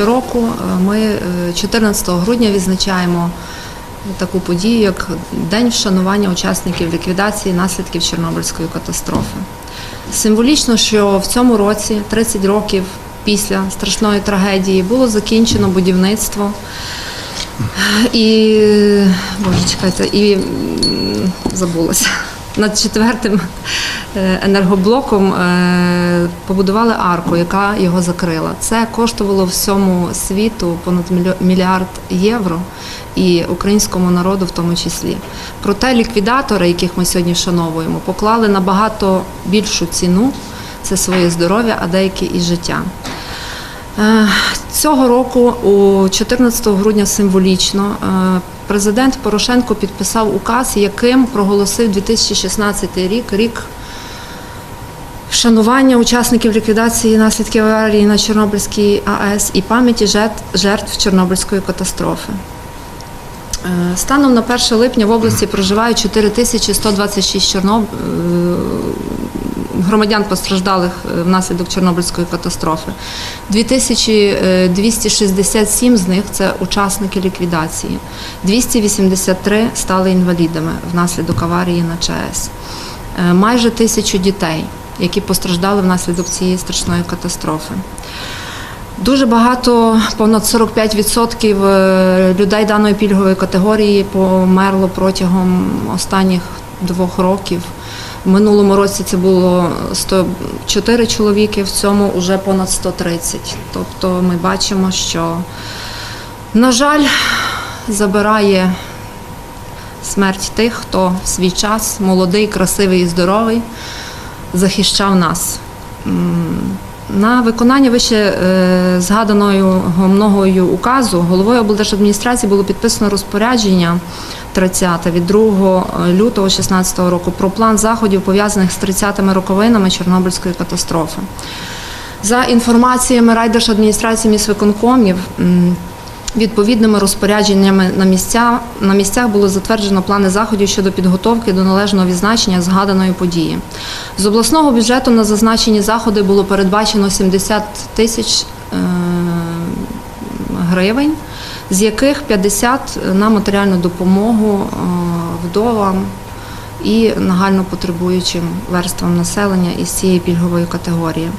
щороку е, ми е, 14 грудня відзначаємо таку подію, як День вшанування учасників ліквідації наслідків Чорнобильської катастрофи. Символічно, що в цьому році, 30 років після страшної трагедії, було закінчено будівництво. І боже, чекайте, і м, забулася. Над четвертим е, енергоблоком е, побудували арку, яка його закрила. Це коштувало всьому світу понад мільярд євро і українському народу в тому числі. Проте ліквідатори, яких ми сьогодні вшановуємо, поклали набагато більшу ціну це своє здоров'я, а деякі і життя. Е, Цього року, у 14 грудня, символічно, президент Порошенко підписав указ, яким проголосив 2016 рік рік вшанування учасників ліквідації наслідків аварії на Чорнобильській АЕС і пам'яті жертв- Чорнобильської катастрофи. Е, Станом на 1 липня в області проживають 4126 чорноб... громадян постраждалих е, внаслідок Чорнобильської катастрофи. 2267 з них це учасники ліквідації. 283 стали інвалідами внаслідок аварії на ЧАЕС. Е, Майже тисячу дітей, які постраждали внаслідок цієї страшної катастрофи. Дуже багато, понад 45% е, людей даної пільгової категорії померло протягом останніх двох років. В минулому році це було 104 чоловіки, в цьому вже понад 130. Тобто ми бачимо, що, на жаль, забирає смерть тих, хто в свій час молодий, красивий і здоровий захищав нас. На виконання вище е, згаданого многою указу головою облдержадміністрації було підписано розпорядження 30 від 2 лютого 2016 року про план заходів пов'язаних з 30-ми роковинами Чорнобильської катастрофи. За інформаціями райдержадміністрації міськвиконкомів, Відповідними розпорядженнями на місця на місцях було затверджено плани заходів щодо підготовки до належного відзначення згаданої події. З обласного бюджету на зазначені заходи було передбачено 70 тисяч е, гривень, з яких 50 на матеріальну допомогу е, вдовам і нагально потребуючим верствам населення із цієї пільгової категорії.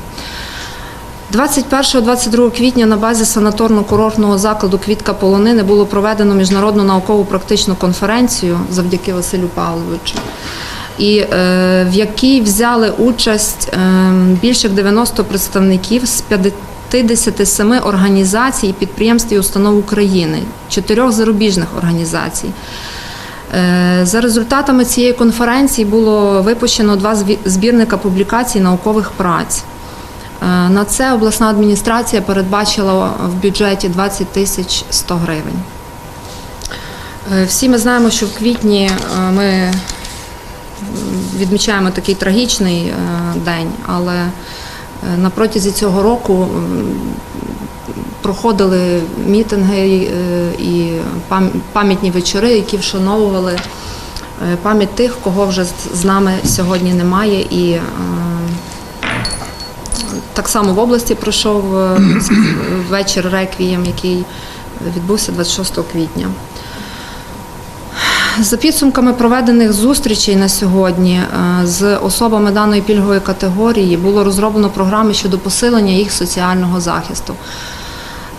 21-22 квітня на базі санаторно-курортного закладу Квітка Полонини було проведено міжнародну наукову практичну конференцію завдяки Василю Павловичу, і е, в якій взяли участь е, більше 90 представників з 57 організацій, підприємств і установ України, чотирьох зарубіжних організацій. Е, За результатами цієї конференції було випущено два збірника публікацій наукових праць. Е, На це обласна адміністрація передбачила в бюджеті 20 тисяч 100 гривень. Е, Всі ми знаємо, що в квітні е, ми відмічаємо такий трагічний день, але на протязі цього року проходили мітинги і пам'ятні вечори, які вшановували пам'ять тих, кого вже з- нами сьогодні немає. І так само в області пройшов е, вечір реквієм, який відбувся 26 квітня. За підсумками проведених зустрічей на сьогодні е, з особами даної пільгової категорії було розроблено програми щодо посилення їх соціального захисту.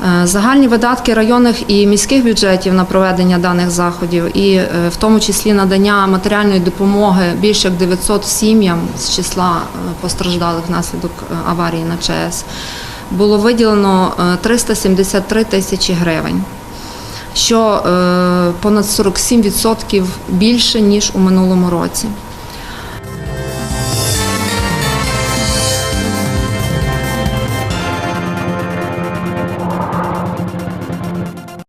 Е, Загальні видатки районних і міських бюджетів на проведення даних заходів, і е, в тому числі надання матеріальної допомоги більше як 900 сім'ям з числа е, постраждалих внаслідок аварії на ЧАЕС, було виділено е, 373 тисячі гривень, що понад 47% більше ніж у минулому році.